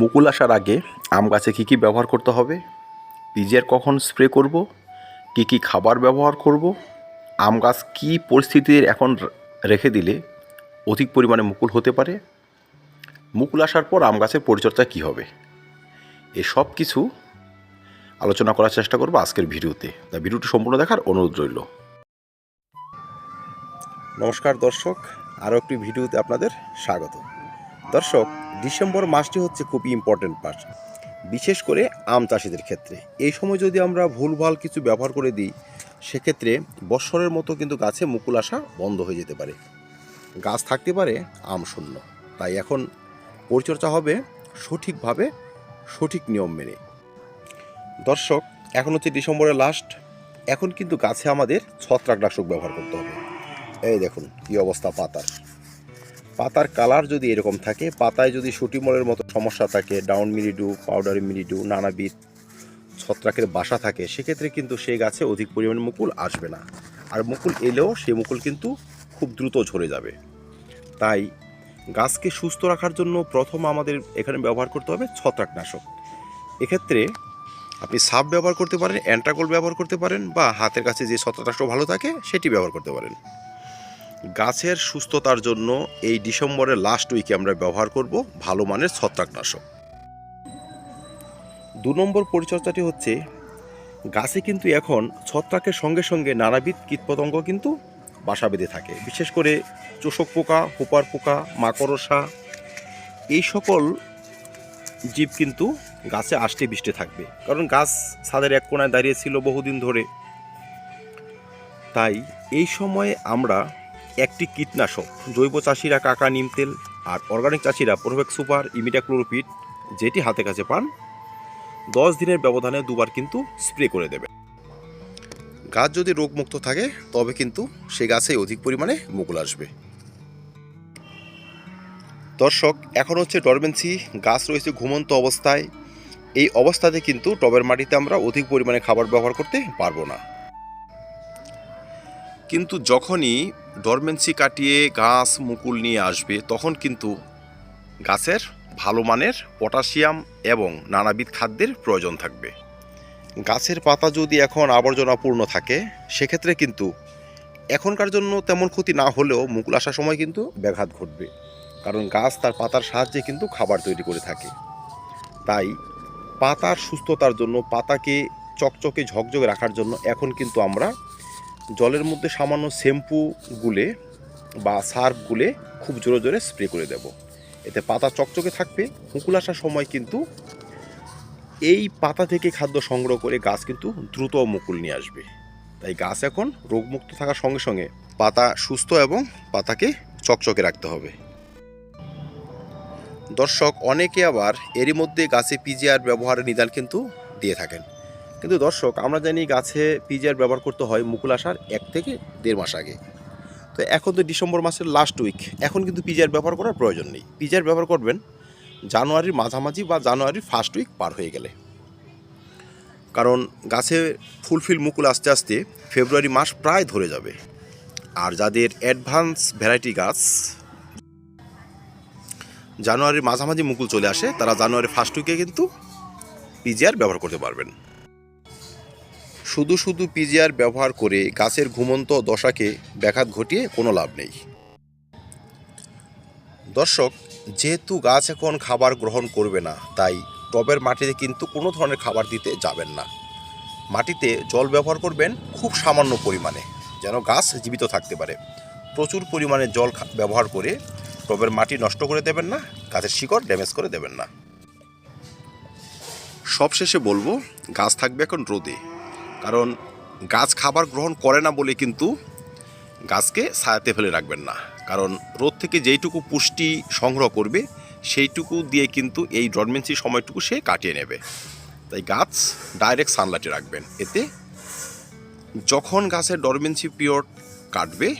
মুকুল আসার আগে আম গাছে কী কী ব্যবহার করতে হবে? বীজের কখন স্প্রে করব? কী কী খাবার ব্যবহার করব? আম গাছ কী পরিস্থিতির এখন রেখে দিলে অধিক পরিমাণে মুকুল হতে পারে? মুকুল আসার পর আম গাছের পরিচর্যা কী হবে? এসব কিছু আলোচনা করার চেষ্টা করব আজকের ভিডিওতে। তা ভিডিওটি সম্পূর্ণ দেখার অনুরোধ রইল। নমস্কার দর্শক, আরও একটি ভিডিওতে আপনাদের স্বাগত। দর্শক ডিসেম্বর মাসটি হচ্ছে খুবই ইম্পর্ট্যান্ট মাস। বিশেষ করে আম চাষিদের ক্ষেত্রে। এই সময় যদি আমরা ভুলভাল কিছু ব্যবহার করে দিই, সেক্ষেত্রে বৎসরের মতো কিন্তু গাছে মুকুল আসা বন্ধ হয়ে যেতে পারে। গাছ থাকতে পারে আম শূন্য। তাই এখন পরিচর্যা হবে সঠিকভাবে সঠিক নিয়ম মেনে। দর্শক, এখন হচ্ছে ডিসেম্বরের লাস্ট এখন কিন্তু গাছে আমাদের ছত্রাকনাশক ব্যবহার করতে হবে। এই দেখুন কী অবস্থা পাতার। পাতার কালার যদি এরকম থাকে, পাতায় যদি সুটিমলের মতো সমস্যা থাকে, ডাউন মিরিডু, পাউডারি মিরিডু, নানাবিধ ছত্রাকের বাসা থাকে, সেক্ষেত্রে কিন্তু সেই গাছে অধিক পরিমাণে মুকুল আসবে না। আর মুকুল এলেও সেই মুকুল কিন্তু খুব দ্রুত ঝরে যাবে। তাই গাছকে সুস্থ রাখার জন্য প্রথম আমাদের এখানে ব্যবহার করতে হবে ছত্রাকনাশক। এক্ষেত্রে আপনি সাপ ব্যবহার করতে পারেন অ্যান্ট্রাকোল ব্যবহার করতে পারেন, বা হাতের কাছে যে ছত্রাকনাশক ভালো থাকে, সেটি ব্যবহার করতে পারেন। গাছের সুস্থতার জন্য এই ডিসেম্বরের লাস্ট উইকে আমরা ব্যবহার করব ভালো মানের ছত্রাকনাশক। দু নম্বর পরিচর্যাটি হচ্ছে, গাছে কিন্তু এখন ছত্রাকের সঙ্গে সঙ্গে নানাবিধ কীটপতঙ্গ কিন্তু বাসা বেঁধে থাকে। বিশেষ করে চোষক পোকা, হোপার পোকা, মাকড়সা, এই সকল জীব কিন্তু গাছে আষ্টে বিষ্টে থাকবে। কারণ গাছ ছাদের এক কোনায় দাঁড়িয়ে ছিল বহুদিন ধরে। তাই এই সময়ে আমরা একটি কীটনাশক। জৈব চাষিরা কাকা নিম তেল আর অর্গানিক চাষিরা প্রোভেক সুপার ইমিডাক্লোরোপিড যেটি হাতে কাছে পান, দশ দিনের ব্যবধানে দুবার কিন্তু স্প্রে করে দেবে। গাছ যদি রোগমুক্ত থাকে, তবে কিন্তু সে গাছে অধিক পরিমাণে মুকুল আসবে। দর্শক, এখন হচ্ছে ডরমেন্সি গাছ রয়েছে ঘুমন্ত অবস্থায়। এই অবস্থাতে কিন্তু টবের মাটিতে আমরা অধিক পরিমাণে খাবার ব্যবহার করতে পারব না। কিন্তু যখনই ডরমেন্সি কাটিয়ে গাছ মুকুল নিয়ে আসবে, তখন কিন্তু গাছের ভালো মানের পটাশিয়াম এবং নানাবিধ খাদ্যের প্রয়োজন থাকবে। গাছের পাতা যদি এখন আবর্জনাপূর্ণ থাকে, সেক্ষেত্রে কিন্তু এখনকার জন্য তেমন ক্ষতি না হলেও মুকুল আসার সময় কিন্তু ব্যাঘাত ঘটবে, কারণ গাছ তার পাতার সাহায্যে কিন্তু খাবার তৈরি করে থাকে। তাই পাতার সুস্থতার জন্য, পাতাকে চকচকে ঝকঝকে রাখার জন্য এখন কিন্তু আমরা জলের মধ্যে সামান্য শ্যাম্পু গুলে বা সার্ফ গুলে খুব জোরে জোরে স্প্রে করে দেব। এতে পাতা চকচকে থাকবে। মুকুল আসার সময় কিন্তু এই পাতা থেকে খাদ্য সংগ্রহ করে গাছ কিন্তু দ্রুত মুকুল নিয়ে আসবে। তাই গাছ এখন রোগমুক্ত থাকার সঙ্গে সঙ্গে পাতা সুস্থ এবং পাতাকে চকচকে রাখতে হবে। দর্শক, অনেকে আবার এরই মধ্যে গাছে পিজিআর ব্যবহারের নিদান কিন্তু দিয়ে থাকেন। কিন্তু দর্শক, আমরা জানি গাছে পিজিআর ব্যবহার করতে হয় মুকুল আসার এক থেকে দেড় মাস আগে। তো এখন তো ডিসেম্বর মাসের লাস্ট উইক এখন কিন্তু পিজিআর ব্যবহার করার প্রয়োজন নেই। পিজিআর ব্যবহার করবেন জানুয়ারির মাঝামাঝি বা জানুয়ারির ফার্স্ট উইক পার হয়ে গেলে। কারণ গাছে ফুলফিল মুকুল আস্তে আস্তে ফেব্রুয়ারি মাস প্রায় ধরে যাবে। আর যাদের অ্যাডভান্স ভ্যারাইটি গাছ, জানুয়ারির মাঝামাঝি মুকুল চলে আসে, তারা জানুয়ারি ফার্স্ট উইকে কিন্তু পিজিআর ব্যবহার করতে পারবেন। শুধু শুধু পিজিআর ব্যবহার করে গাছের ঘুমন্ত দশাকে ব্যাঘাত ঘটিয়ে কোনো লাভ নেই। দর্শক, যেহেতু গাছ এখন খাবার গ্রহণ করবে না, তাই টবের মাটিতে কিন্তু কোনো ধরনের খাবার দিতে যাবেন না। মাটিতে জল ব্যবহার করবেন খুব সামান্য পরিমাণে, যেন গাছ জীবিত থাকতে পারে। প্রচুর পরিমাণে জল ব্যবহার করে টবের মাটি নষ্ট করে দেবেন না, গাছের শিকড় ড্যামেজ করে দেবেন না। সবশেষে বলব, গাছ থাকবে এখন রোদে। কারণ গাছ খাবার গ্রহণ করে না বলে কিন্তু গাছকে ছায়াতে ফেলে রাখবেন না। কারণ রোদ থেকে যেইটুকু পুষ্টি সংগ্রহ করবে, সেইটুকু দিয়ে কিন্তু এই ডরমেন্সি সময়টুকু সে কাটিয়ে নেবে। তাই গাছ ডাইরেক্ট সানলাইটে রাখবেন। এতে যখন গাছের ডরমেন্সি পিরিয়ড কাটবে,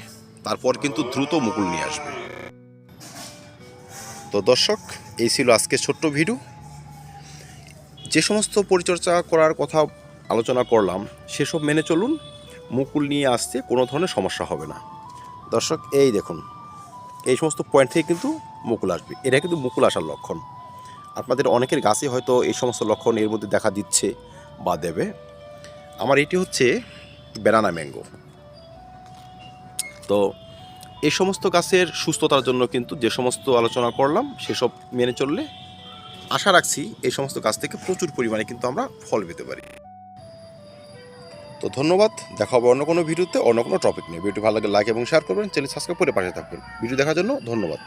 তারপর কিন্তু দ্রুত মুকুল নিয়ে আসবে। তো দর্শক, এই ছিল আজকে ছোট্ট ভিডিও। যে সমস্ত পরিচর্যা করার কথা আলোচনা করলাম, সেসব মেনে চলুন, মুকুল নিয়ে আসতে কোনো ধরনের সমস্যা হবে না। দর্শক, এই দেখুন, এই সমস্ত পয়েন্ট থেকে কিন্তু মুকুল আসবে। এটা কিন্তু মুকুল আসার লক্ষণ। আপনাদের অনেকের গাছে হয়তো এই সমস্ত লক্ষণ এর মধ্যে দেখা দিচ্ছে বা দেবে। আমার এটি হচ্ছে ব্যানানা ম্যাঙ্গো। তো এই সমস্ত গাছের সুস্থতার জন্য কিন্তু যে সমস্ত আলোচনা করলাম, সেসব মেনে চললে আশা রাখছি এই সমস্ত গাছ থেকে প্রচুর পরিমাণে কিন্তু আমরা ফল পেতে পারি। তো ধন্যবাদ, দেখা হবে অন্য কোনো ভিডিওতে, অন্য কোনো টপিক নিয়ে। ভিডিও ভালো লাগে লাইক এবং শেয়ার করবেন চ্যানেল সাবস্ক্রাইব করে পাশে থাকবেন। ভিডিও দেখার জন্য ধন্যবাদ।